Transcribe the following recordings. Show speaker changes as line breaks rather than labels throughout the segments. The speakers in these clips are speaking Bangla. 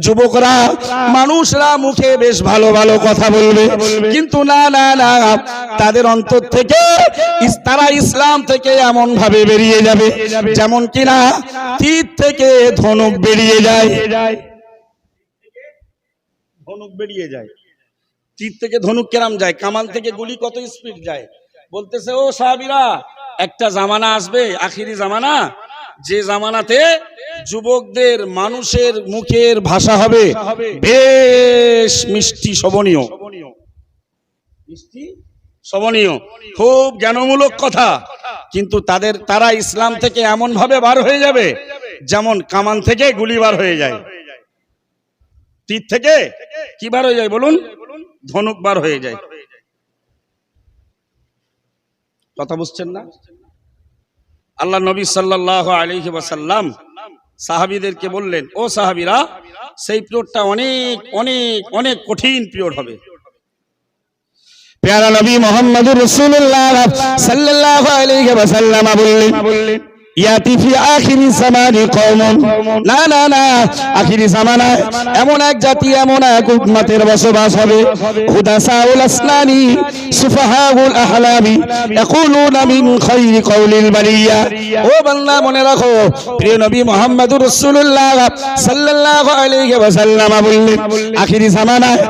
যুবকরা, মানুষরা মুখে বেশ ভালো ভালো কথা বলবে, কিন্তু না না না, তাদের অন্তর থেকে তারা ইসলাম থেকে এমন ভাবে বেরিয়ে যাবে, যেমন কিনা তীর থেকে ধনুক বেরিয়ে যায় ধনুক বেরিয়ে যায়। তীর থেকে ধনুক কেরাম যায় কামান থেকে গুলি কত স্পিড যায়? বলতেছে, ও সাহাবিরা, একটা জামানা আসবে, আখিরি জামানা। যে জামানাতে যুবকদের মানুষের মুখের ভাষা হবে, বেশ মিষ্টি শোভনীয়। মিষ্টি শোভনীয়। খুব জ্ঞানমূলক কথা। কিন্তু তাদের, তারা ইসলাম থেকে এমন ভাবে বার হয়ে যাবে, যেমন কামান থেকে গুলি বার হয়ে যায়। তীর থেকে কি বার হয়ে যায় বলুন? ধনুক বার হয়ে যায়। কথা বুঝছেন না? আল্লাহ নবী সাল্লাল্লাহু আলাইহি ওয়াসাল্লাম সাহাবীদেরকে বললেন, ও সাহাবিরা, সেই পিরিয়ডটা অনেক অনেক অনেক কঠিন পিরিয়ড হবে। প্যারা নবী মোহাম্মদুর রাসূলুল্লাহ সাল্লাল্লাহু আলাইহি ওয়াসাল্লাম বললেন ইয়াতি ফি আখিরি জামানি কওমুন। না না না আখিরি জামানায় এমন এক জাতি এমন এক উম্মতের বসবাস হবে। হুদাসাউল আসনানি সুফাহাউল আহলামি ইয়াকুলুনা মিন খায়রি কওলিল বারিয়া ও বান্দা মনে রাখো প্রিয় নবী মুহাম্মদুর রাসূলুল্লাহ সাল্লাল্লাহু আলাইহি ওয়াসাল্লাম বললেন আখিরি জামানায়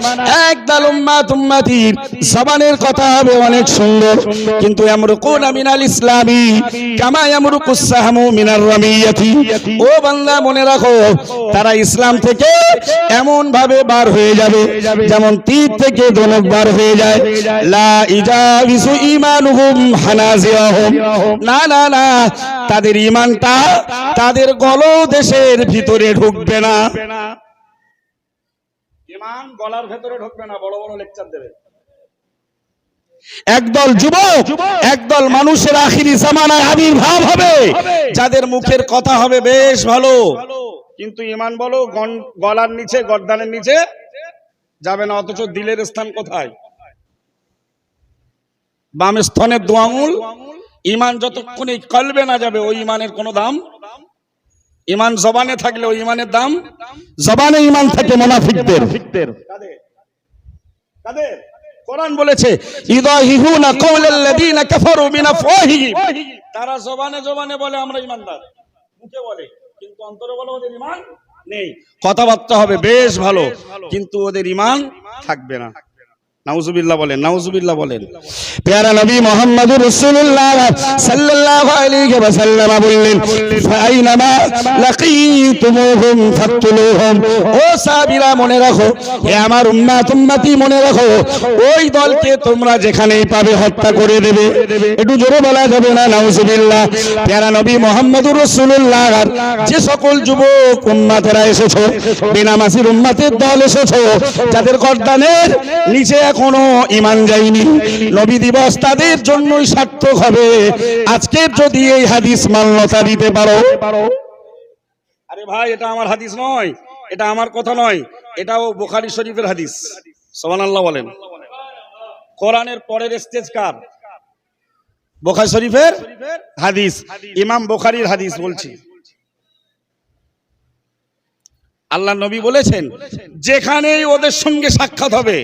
একদল উম্মাত উম্মতির জবানের কথা হবে অনেক সুন্দর। কিন্তু ইয়ামরুকুনা মিনাল ইসলামি কামা ইয়ামরুকুস ও বান্দা, মনে রাখো, তারা ইসলাম থেকে এমন ভাবে বার হয়ে যাবে, যেমন তীর থেকে বার হয়ে যায়। না না না, তাদের ঈমানটা তাদের গলদেশের ভিতরে ঢুকবে না। ঈমান গলার ভেতরে ঢুকবে না, বড় বড় লেকচার দেবে। একদল যুবক একদল মানুষের আখিরি জামানায় আবির্ভাব হবে। যাদের মুখের কথা হবে বেশ ভালো। কিন্তু ইমান বলো গলার নিচে গর্দানের নিচে যাবে না অথচ দিলের স্থান কোথায়? বাম স্তনের দোয়ামুল ইমান যতক্ষণ এই কলবে না যাবে ওই ইমানের কোনো দাম? ইমান জবানে থাকলে ওই ইমানের দাম? জবানে ইমান থাকে মোনাফিকদের। কাদের? কোরআন বলেছে, ইদাহিহুনা কাওলাল্লাযীনা কাফারু মিন আফওয়াহিহিম তারা জবানে জবানে বলে, আমরা ঈমানদার মুখে বলে, কিন্তু অন্তরে বলে, ওদের ঈমান নেই। কথাবার্তা হবে বেশ ভালো, কিন্তু ওদের ঈমান থাকবে না। নাউজুবিল্লাহ বলেন নাউজুবিল্লাহ বলেন। প্যারা নবী মুহাম্মদুর রাসূলুল্লাহ সাল্লাল্লাহু আলাইহি ওয়াসাল্লাম বললেন, ফাইনামা লাকিতুমুহুম ফাকতুলুহুম। ও সাহাবীরা, মনে রাখো, হে আমার উম্মাত উম্মতি, মনে রাখো, ওই দলকে তোমরা যেখানেই পাবে হত্যা করে দেবে। একটু জোরে বলা যাবে না, নাউজুবিল্লাহ। প্যারা নবী মুহাম্মদুর রাসূলুল্লাহ যে সকল যুবক উম্মাতেরা এসেছ, বেনামাসির উম্মাতের দল এসেছ, যাদের গর্দানের নিচে এখনও ইমান যায়নি। নবী দিবস তাদের জন্যই সার্থক হবে। আজকের যদি এই হাদিস মান্যতা দিতে পারো। আরে ভাই, এটা আমার হাদিস নয়। এটা আমার কথা নয়। এটাও বুখারী শরীফের হাদিস। সুবহানাল্লাহ বলেন। কোরআনের পরের স্টেজ কার? বোখারি শরীফের হাদিস। ইমাম বোখারির হাদিস বলছি। আল্লাহ নবী বলেছেন, যেখানেই ওদের সঙ্গে সাক্ষাৎ হবে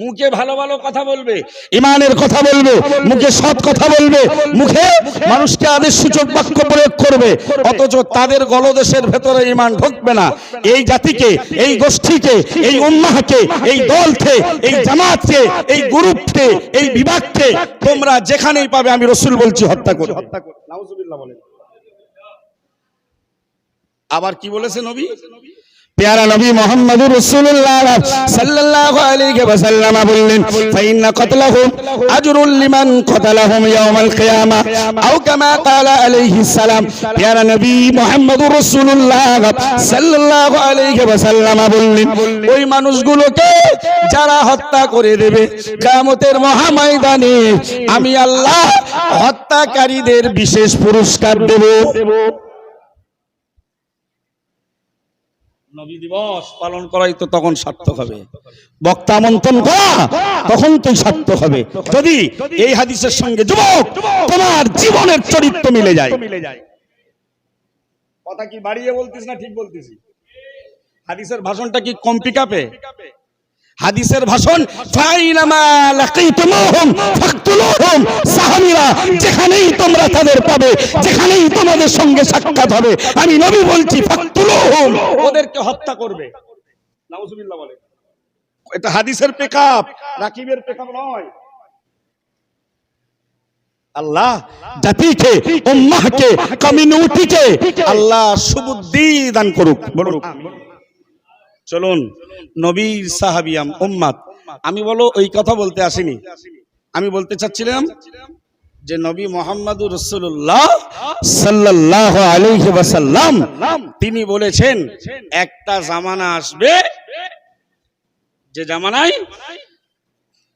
মুখে ভালো ভালো কথা বলবে। ইমানের কথা বলবে মুখে সৎ কথা বলবে মুখে মানুষকে আদেশ সূচক বাক্য প্রয়োগ করবে অথচ তাদের গলদেশের ভেতরে ইমান ঢুকবে না। এই জাতিকে এই গোষ্ঠীকে এই উম্মাহকে এই দলকে এই জামাতকে এই গ্রুপকে এই বিভাগকে তোমরা যেখানেই পাবে আমি রসুল বলছি হত্যা করো হত্যা করো আবার কি বলেছে নবী? প্যারা নবী মোহাম্মদুর রাসূলুল্লাহ সাল্লাল্লাহু আলাইহি ওয়াসাল্লাম বললেন, ফাইন্না কতলাহুম আজরুল লিমান কতালাহুম ইয়াউমাল কিয়ামা আও কামা ক্বালা আলাইহিস সালাম। প্যারা নবী মোহাম্মদুর রাসূলুল্লাহ সাল্লাল্লাহু আলাইহি ওয়াসাল্লাম বললেন, ওই মানুষগুলোকে যারা হত্যা করে দেবে কিয়ামতের মহাময়দানে আমি আল্লাহ হত্যাকারীদের বিশেষ পুরস্কার দেব। নবী দিবস পালন করাই তো তখন সার্থক হবে। বক্তা আমন্ত্রণ করা তখন তুই সার্থক হবে। যদি এই হাদিসের সঙ্গে যুবক তোমার জীবনের চরিত্র মিলে যায়। কথা কি বাড়িয়ে বলতিস না ঠিক বলতিস হাদিসের ভাষণটা কি কম পিকাপে হাদিসের ভাষণ যেখানেই তোমরা তাদের পাবে, যেখানেই তোমাদের সঙ্গে সাক্ষাৎ হবে, আমি নবী বলছি ওদেরকে হত্যা করবে। বলে। এটা হাদিসের পেকআপ রাকিবের নয়। আল্লাহ জাতিকে, উম্মাহকে, কমিউনিটিকে, আল্লাহ সুবুদ্ধি দান করুক বলুন চলুন, নবীর সাহাবিয়াম উম্মাদ। আমি বলো, ওই কথা বলতে আসিনি। আমি বলতে চাচ্ছিলাম যে নবী মোহাম্মদুর রসুল্লাহ সাল্লাহ আলাইহি ওয়াসাল্লাম, তিনি বলেছেন, একটা জামানা আসবে যে জামানায়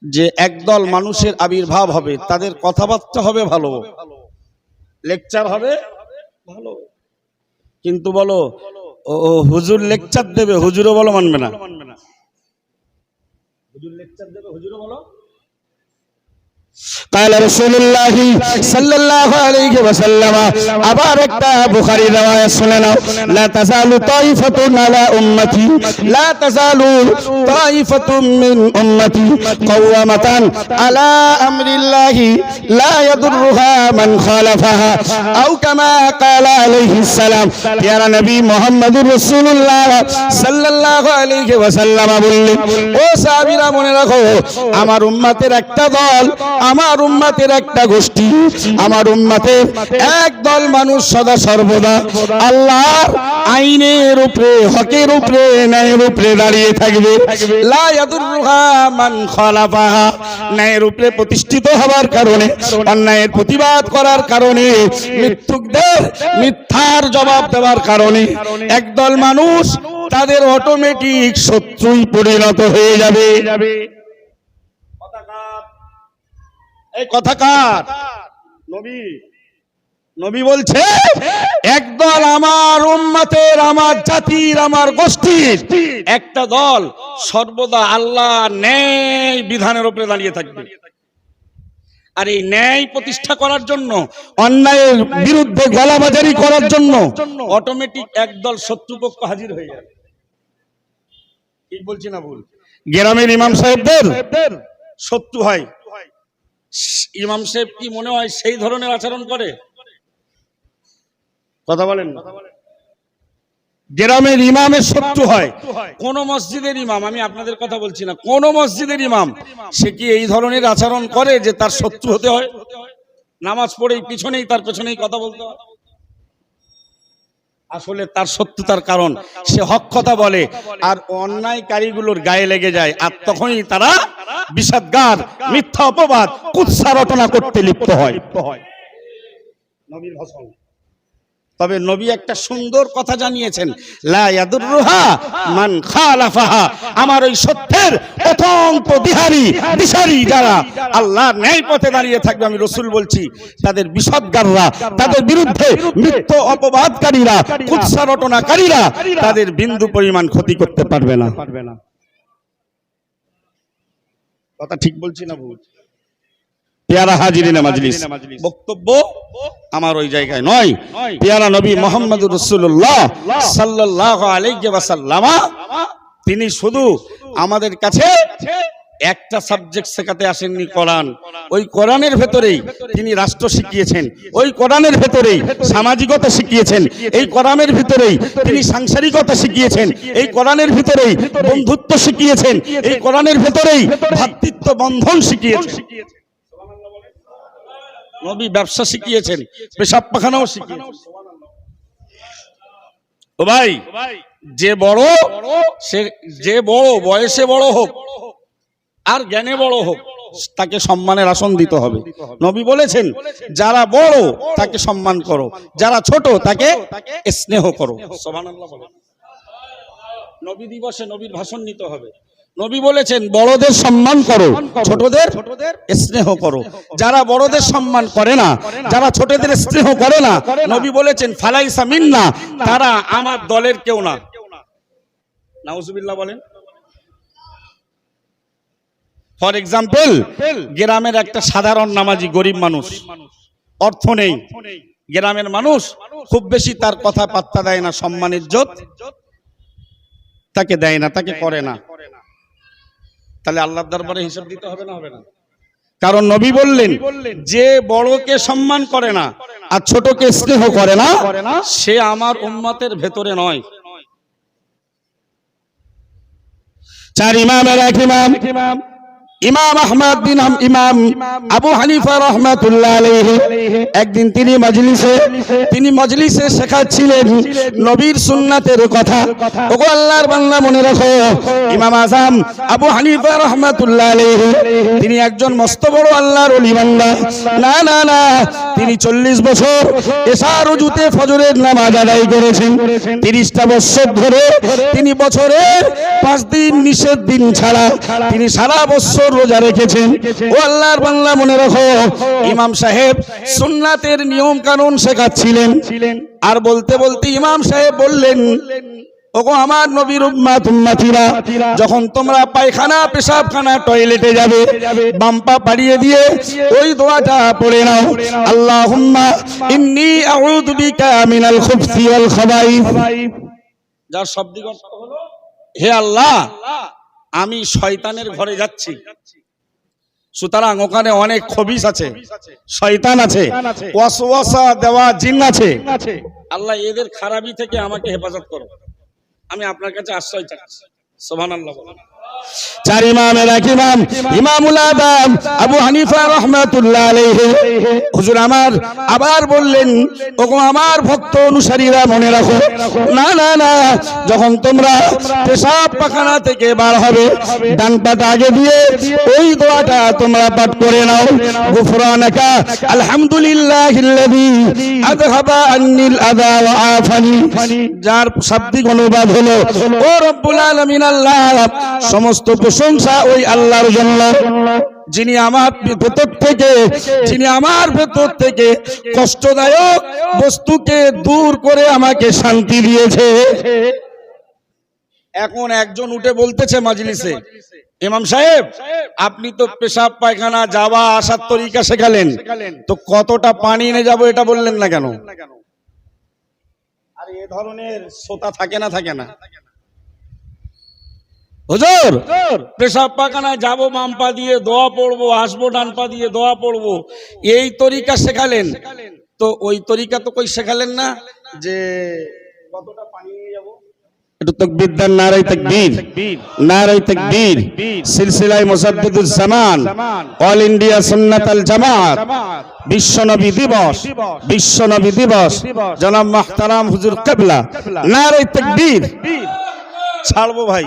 যে একদল মানুষের আবির্ভাব হবে, তাদের কথাবার্তা হবে ভালো, লেকচার হবে ভালো। কিন্তু বলো ও হুজুর লেকচার দেবে হুজুরও বলো মানবে না। হুজুর লেকচার দেবে হুজুরও বলো। قال رسول الله صلى الله عليه وسلم আবার একটা বুখারী riwayat শুনে নাও لا تزال طائفة على أمتي لا تزال طائفة من أمتي قوامة على أمر الله لا يضرها من خالفها أو كما قال عليه السلام يا نبي محمد رسول الله صلى الله عليه وسلم বললেন ও সাহাবীরা মনে রাখো আমার উম্মতের একটা দল আমার উম্মতের একটা গোষ্ঠী, আমার উম্মতের এক দল মানুষ সদা সর্বদা আল্লাহর আইনের উপরে, হকের উপরে, ন্যায়ের উপরে দাঁড়িয়ে থাকবে। ন্যায়ের উপরে প্রতিষ্ঠিত হওয়ার কারণে, অন্যায়ের প্রতিবাদ করার কারণে মিথ্যুকদের মিথ্যার জবাব দেওয়ার কারণে একদল মানুষ তাদের অটোমেটিক শত্রুই পরিণত হয়ে যাবে। এই কথা কার? নবী। নবী বলছে একদল আমার উম্মতের আমার জাতির আমার গোষ্ঠীর একটা দল সর্বদা আল্লাহ ন্যায় বিধানের উপরে দাঁড়িয়ে থাকবে। আর এই ন্যায় প্রতিষ্ঠা করার জন্য অন্যায়ের বিরুদ্ধে গলাবাজারি করার জন্য অটোমেটিক একদল শত্রুপক্ষ হাজির হয়ে যাবে। ঠিক বলছি না ভুল? গ্রামের ইমাম সাহেবদের শত্রু হয়। ইমাম সাহেব কি মনে হয় সেই ধরনের আচরণ করে? কথা বলেন না। গ্রামের ইমামের শত্রু হয়। কোন মসজিদের ইমাম আমি আপনাদের কথা বলছি না কোন মসজিদের ইমাম সে কি এই ধরনের আচরণ করে যে তার শত্রু হতে হয়? নামাজ পড়ে পিছনেই তার পেছনেই কথা বলতে হয়? আসলে তার সত্যতার কারণ। সে হক কথা বলে আর অন্যায়কারীগুলোর গায়ে লেগে যায়। আর তখনই তারা বিষাদগার, মিথ্যা অপবাদ, কুৎসা রটনা করতে লিপ্ত হয়। নবীর ভাষণ তবে নবী একটা সুন্দর কথা জানিয়েছেন মান আমার ওই সত্যের অতন্ত বিহারি দিশারি যারা আল্লাহ ন্যায় পথে দাঁড়িয়ে থাকবে, আমি রসুল বলছি, তাদের বিশদগাররা তাদের বিরুদ্ধে মিথ্য অপবাদকারীরা, কুৎসা রটনাকারীরা, তাদের বিন্দু পরিমাণ ক্ষতি করতে পারবে না। কথা ঠিক বলছি না ভুল? পেয়ারা হাজিরিনে মাজলিস। বক্তব্য আমার ওই জায়গায় নয়। পেয়ারা নবী মোহাম্মদ রসুল্লাহ সাল্লাহ আলাইহি তিনি শুধু আমাদের কাছে একটা সাবজেক্ট শেখাতে আসেননি কোরআন। ওই কোরআনের ভেতরেই তিনি রাষ্ট্র শিখিয়েছেন। ওই কোরআনের ভেতরেই সামাজিকতা শিখিয়েছেন। এই কোরআনের ভিতরেই তিনি সাংসারিকতা শিখিয়েছেন। এই কোরআনের ভিতরেই বন্ধুত্ব শিখিয়েছেন। এই কোরআনের ভেতরেই ভ্রাতৃত্ব বন্ধন শিখিয়েছেন। নবী ব্যবসা শিখিয়েছেন, পেশাব পাখানাও শিখিয়েছেন। ও ভাই, যে বড়, সে, যে বড়, বয়সে বড় হোক, আর জ্ঞানে বড় হোক, তাকে সম্মানের আসন দিতে হবে। নবী বলেছেন, যারা বড়, তাকে সম্মান করো, যারা ছোট, তাকে স্নেহ করো। নবী দিবসে নবীর ভাষণ নিতে হবে। নবী বলেছেন বড়দের সম্মান করো ছোটদের স্নেহ করো। যারা বড়দের সম্মান করে না যারা ছোটদের স্নেহ করে না নবী বলেছেন ফালাইসা মিন্না তারা আমার দলের কেউ না। নাউজুবিল্লাহ বলেন। ফর এক্সাম্পল গ্রামের একটা সাধারণ নামাজি গরিব মানুষ। অর্থ নেই। গ্রামের মানুষ খুব বেশি তার কথা পাত্তা দেয় না সম্মানের ইজ্জত। তাকে দেয় না তাকে করে না। তাহলে আল্লাহ দরবারে হিসাব দিতে হবে না হবে না? কারণ নবী বললেন যে বড়কে সম্মান করে না আর ছোটকে স্নেহ করে না সে আমার উম্মতের ভেতরে নয়। চার ইমাম আর এক ইমাম। ইমাম আহমদ বিন ইমাম আবু হানিফা রহমাতুল্লাহ আলাইহি, একদিন তিনি মজলিসে তিনি মজলিসে শেখাচ্ছিলেন নবীর সুন্নাতের কথা। ওগো আল্লাহর বান্দা মনে রাখো, ইমাম আজম আবু হানিফা রহমাতুল্লাহ আলাইহি, তিনি একজন মস্ত বড় আল্লাহর ওলি বান্দা। না না না, তিনি চল্লিশ বছর এশার উজুতে ফজরের নামাজ আদায় করেছেন। তিরিশটা বছর ধরে তিনি বছরের পাঁচ দিন নিষেধ দিন ছাড়া তিনি সারা বছর রোজা রেখেছেন। ও আল্লাহর বাংলা মনে রাখো ইমাম সাহেব সুন্নাতের নিয়ম কানুন শেখাচ্ছিলেন। আর বলতে বলতে ইমাম সাহেব বললেন ওগো আমার নবীর উম্মাত উম্মাতিরা যখন তোমরা পায়খানা পেশাবখানা টয়লেটে যাবে বাম্পা পাড়িয়ে দিয়ে ওই দোয়াটা পড়ে নাও। আল্লাহুম্মা ইন্নী আউযু বিকা মিনাল খুবসি ওয়াল খাবাইস। যার অর্থ হলো হে আল্লাহ আমি শয়তানের ঘরে যাচ্ছি। সুতরাং ওখানে অনেক খবিস আছে। শয়তান আছে। ওয়াসওয়াসা দেওয়া জিন আছে। আল্লাহ এদের খারাপি থেকে আমাকে হেফাজত করো। আমি আপনার কাছে আশ্রয় চাই। সুবহানাল্লাহ বলেন। চার ইমামের এক ইমাম ইমামুল আদম, আবু হানিফা রহমাতুল্লাহ আলাইহি। হুজুর আমার আবার বললেন, ওগো আমার ভক্ত অনুসারীরা মনে রাখো, না না না, যখন তোমরা পেশাব পাখানা থেকে বার হবে, ডান পাটা আগে দিয়ে ওই দোয়াটা তোমরা পাঠ করে নাও। গুফরানাকা, আলহামদুলিল্লাহিল্লাযী আযহাবা আন্নিল আযা আফানি। যার শাব্দিক অনুবাদ হলো, ও রব্বুল আলামিন আল্লাহ, সমস্ত প্রশংসা ওই আল্লাহর জন্য। যিনি আমার ভেতর থেকে, যিনি আমার ভেতর থেকে কষ্টদায়ক বস্তুকে দূর করে আমাকে শান্তি দিয়েছে। এখন একজন উঠে বলতেছে মাজলিসে, ইমাম সাহেব, আপনি তো পেশাব পায়খানা, যাওয়া, আসার তরিকা শেখালেন। তো কতটা পানি এনে যাব এটা বললেন না কেন? আর এ ধরনের শ্রোতা থাকে না থাকে না। হুজুর! পেশাব পাখানা যাব বাম পা দিয়ে দোয়া পড়ব আসব ডান পা দিয়ে দোয়া পড়ব। এই তরিকা শেখালেন? তো ওই তরিকা তো কই শেখালেন না? যে কতটা পানি নিয়ে যাব? একটু তকবীর দেন নারাই তকবীর। নারাই তকবীর। সিলসিলায় মুসাদ্দিদুল জামান। অল ইন্ডিয়া সুন্নাত আল জামাত। বিশ্ব দিবস। বিশ্ব নবী দিবস। জনাব মাহতারাম হুজুর কেবলা। নারাই তকবীর। ছাড়বো ভাই।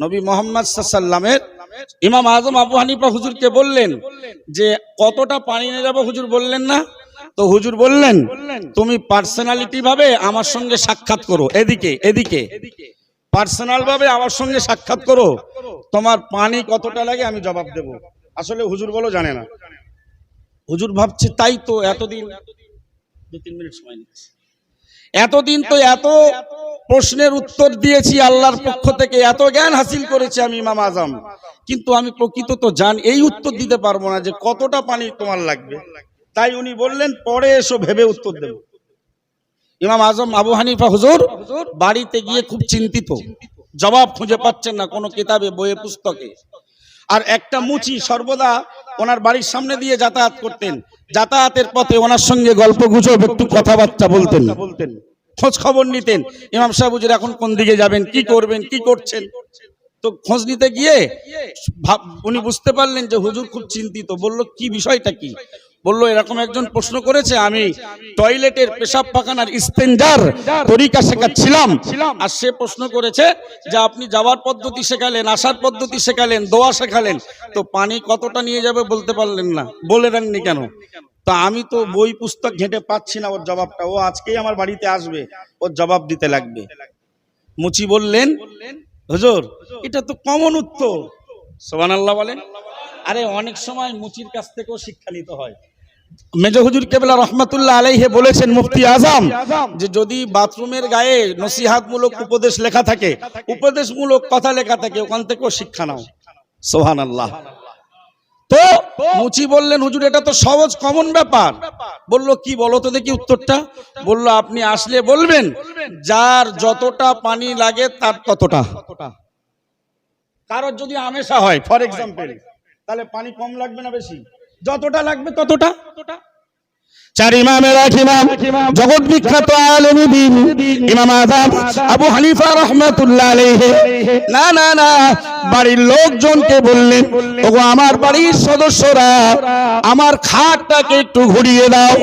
নবী মোহাম্মদ সাল্লামের ইমাম আজম আবু হানিফা হুজুরকে বললেন যে, কতটা পানি নিয়ে যাব? হুজুর বললেন না। তো হুজুর বললেন, তুমি পার্সোনালিটি ভাবে আমার সঙ্গে সাক্ষাৎ করো। এদিকে এদিকে। পার্সোনাল ভাবে আমার সঙ্গে সাক্ষাৎ করো। তোমার পানি কতটা লাগে আমি জবাব দেব। আসলে হুজুর বলো জানে না। হুজুর ভাবছে, তাই তো এতদিন দু তিন মিনিট সময় নিচ্ছে। এতদিন তো এত প্রশ্নের উত্তর দিয়েছি আল্লাহর পক্ষ থেকে, এত জ্ঞান হাসিল করেছি আমি ইমাম আজম। কিন্তু আমি প্রকৃত তো জান, এই উত্তর দিতে পারব না যে কতটা পানি তোমার লাগবে। তাই উনি বললেন, পরে এসো ভেবে উত্তর দেব। ইমাম আজম আবু হানিফা হুজুর, বাড়িতে গিয়ে খুব চিন্তিত। জবাব খুঁজে পাচ্ছেন না কোনো কিতাবে, বইয়ে পুস্তকে। আর একটা মুচি সর্বদা ওনার বাড়ির সামনে দিয়ে যাতায়াত করতেন। যাতায়াতের পথে ওনার সঙ্গে গল্প গুজব, একটু কথাবার্তা বলতেন। বলতেন খোঁজ খবর নিতেন। ইমাম সাহেব এখন কোন দিকে যাবেন, কি করবেন, কি করছেন? তো খোঁজ নিতে গিয়ে উনি বুঝতে পারলেন যে হুজুর খুব চিন্তিত। বলল, কি বিষয়টা কি? বলল, এরকম একজন প্রশ্ন করেছে, আমি টয়লেটের পেশাব পাখানার ইস্তেঞ্জার তরিকা শেখাচ্ছিলাম। আর সে প্রশ্ন করেছে যে আপনি যাওয়ার পদ্ধতি শেখালেন, আসার পদ্ধতি শেখালেন, দোয়া শেখালেন, তো পানি কতটা নিয়ে যাবে বলতে পারলেন না, বলে দেননি কেন? তা আমি তো বই পুস্তক ঘেঁটে পাচ্ছি না ওর জবাবটা, ও আজকেই আমার বাড়িতে আসবে, ওর জবাব দিতে লাগবে। মুচি বললেন, হুজুর, এটা তো কমন উত্তর। সোবান আল্লাহ বলেন। আরে অনেক সময় মুচির কাছ থেকেও শিক্ষা নিতে হয়। মেজ হুজুর কেবলা রহমাতুল্লাহ আলাইহে বলেছেন, মুফতি আজম, যে যদি বাথরুমের গায়ে নসিহাতমূলক উপদেশ লেখা থাকে, উপদেশমূলক কথা লেখা থাকে, ওখান থেকেও শিক্ষা নাও। সোহান আল্লাহ তো মুচি বললেন, হুজুর, এটা তো সহজ কমন ব্যাপার। বলল, কি বলো তো দেখি উত্তরটা? বলল, আপনি আসলে বলবেন, যার যতটা পানি লাগে তার ততটা। কারোর যদি আমেশা হয় ফর এক্সাম্পল তাহলে পানি কম লাগবে না বেশি? যতটা লাগবে ততটা। চার ইমামের এক ইমাম জগৎ বিখ্যাত আলেমী দিন ইমাম আযম আবু হানিফা রাহমাতুল্লাহ আলাইহি। না না না বাড়ির লোকজনকে বললেন ওগো আমার বাড়ির সদস্যরা আমার খাটটাকে একটু ঘুরিয়ে দাও।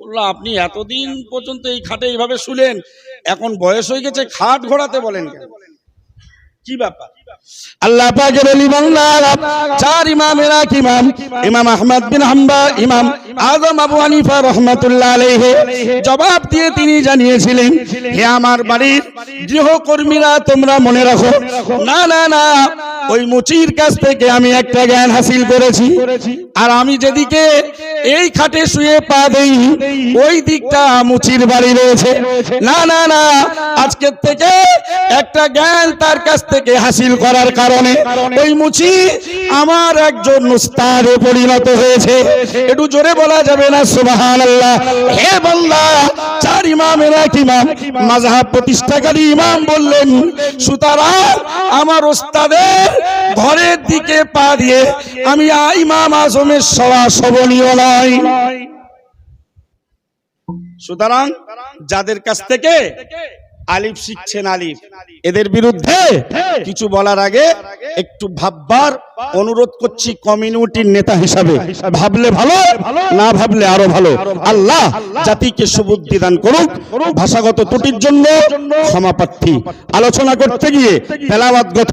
বলল আপনি এতদিন পর্যন্ত এই খাটে এইভাবে শুলেন এখন বয়স হয়ে গেছে খাট ঘোরাতে বলেন কেন? কি ব্যাপার? আল্লাহ পাকের অলি বাংলা চার ইমামের এক ইমাম? ইমাম আহমদ বিন হাম্বা ইমাম আজম আবু হানিফা রহমাতুল্লাহ আলাইহি। জবাব দিয়ে তিনি জানিয়েছিলেন, হে আমার বাড়ির গৃহকর্মীরা, তোমরা মনে রাখো, না না না ওই মুচির কাছ থেকে আমি একটা জ্ঞান হাসিল করেছি। আর আমি যেদিকে এই খাটে শুয়ে পা দেই ওই দিকটা মুচির বাড়ি রয়েছে। না না না আজকের থেকে একটা জ্ঞান তার কাছ থেকে হাসিল করার কারণে ওই মুচি আমার একজন উস্তাদে পরিণত হয়েছে। একটু জোরে বলা যাবে না? সুবহানাল্লাহ। হে বান্দা চার ইমামের এক ইমাম মাযহাব প্রতিষ্ঠাকারী ইমাম বললেন সুতরাং আমার ওস্তাদের ঘরের দিকে পা দিয়ে আমি আই ইমাম আজমের সভা শোভনীয় নয়। সুতরাং যাদের কাছ থেকে আলিফ শিখছেন আলিফ এদের বিরুদ্ধে কিছু বলার আগে একটু ভাববার অনুরোধ করছি কমিউনিটির নেতা হিসাবে, ভাবলে ভালো, না ভাবলে আরও ভালো। আল্লাহ জাতিকে সুবুদ্ধি দান করুক, ভাষাগত ত্রুটির জন্য ক্ষমা প্রার্থী। আলোচনা করতে গিয়ে তেলাওয়াতগত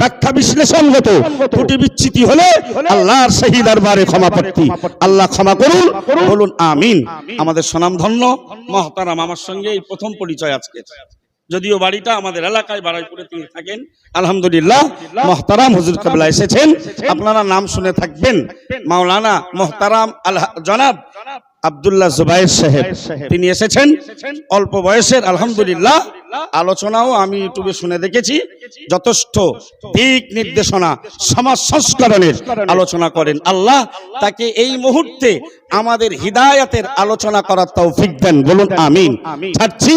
ব্যাখ্যা বিশ্লেষণগত ত্রুটি বিচ্ছিতি হলে আল্লাহর সেই দরবারে ক্ষমা প্রার্থী। আল্লাহ ক্ষমা করুন, বলুন আমিন। আমাদের সুনামধন্য মহতারাম আমার সঙ্গে এই প্রথম পরিচয় আজকে যদিও বাড়িটা আমাদের এলাকায় বারাইপুরে তিনি থাকেন, আলহামদুলিল্লাহ মহতারাম হুজুর কাবলা এসেছেন। আপনারা নাম শুনে থাকবেন। মাওলানা মহতারাম আল্লাহ জনাব আবদুল্লাহ জুবাইর সাহেব। তিনি এসেছেন। অল্প বয়সের, আলহামদুলিল্লাহ। আলোচনাও আমি ইউটিউবে শুনে দেখেছি। যথেষ্ট দিক নির্দেশনা সমাজ সংস্করণের আলোচনা করেন আল্লাহ। তাকে এই মুহূর্তে আমাদের হিদায়াতের আলোচনা করার তৌফিক দেন। বলুন আমিন। ছাড়ছি।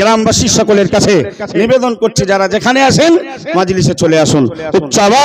গ্রামবাসী সকলের কাছে নিবেদন করছি, যারা যেখানে আসেন মাজলিসে চলে আসুন। উচ্চ আলা